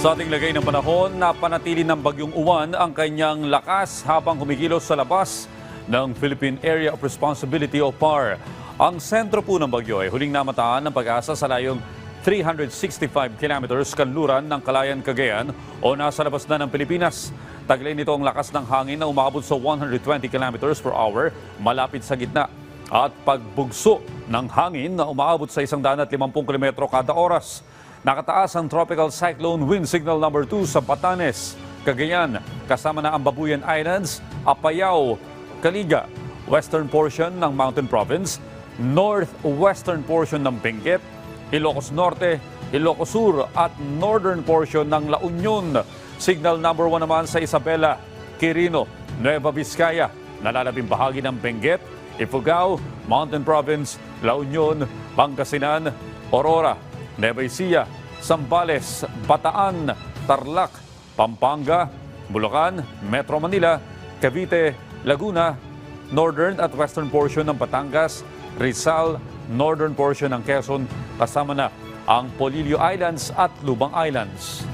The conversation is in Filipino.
Sa ating lagay ng panahon, napanatili ng bagyong uwan ang kanyang lakas habang kumikilos sa labas ng Philippine Area of Responsibility o PAR. Ang sentro po ng bagyo ay huling namataan ng pag-asa sa layong 365 kilometers kanluran ng Kalayan, Cagayan o nasa labas na ng Pilipinas. Taglay nito ang lakas ng hangin na umabot sa 120 kilometers per hour malapit sa gitna at pagbugso ng hangin na umaabot sa 150 km kada oras. Nakataas ang Tropical Cyclone Wind Signal number 2 sa Batanes, Cagayan, kasama na ang Babuyan Islands, Apayao, Caliga, western portion ng Mountain Province, northwestern portion ng Benguet, Ilocos Norte, Ilocos Sur at northern portion ng La Union. Signal number 1 naman sa Isabela, Quirino, Nueva Vizcaya, nalalabing bahagi ng Benguet, Ifugao, Mountain Province, La Union, Pangasinan, Aurora, Nueva Ecija, Zambales, Bataan, Tarlac, Pampanga, Bulacan, Metro Manila, Cavite, Laguna, northern at western portion ng Batangas, Rizal, northern portion ng Quezon, kasama na ang Polillo Islands at Lubang Islands.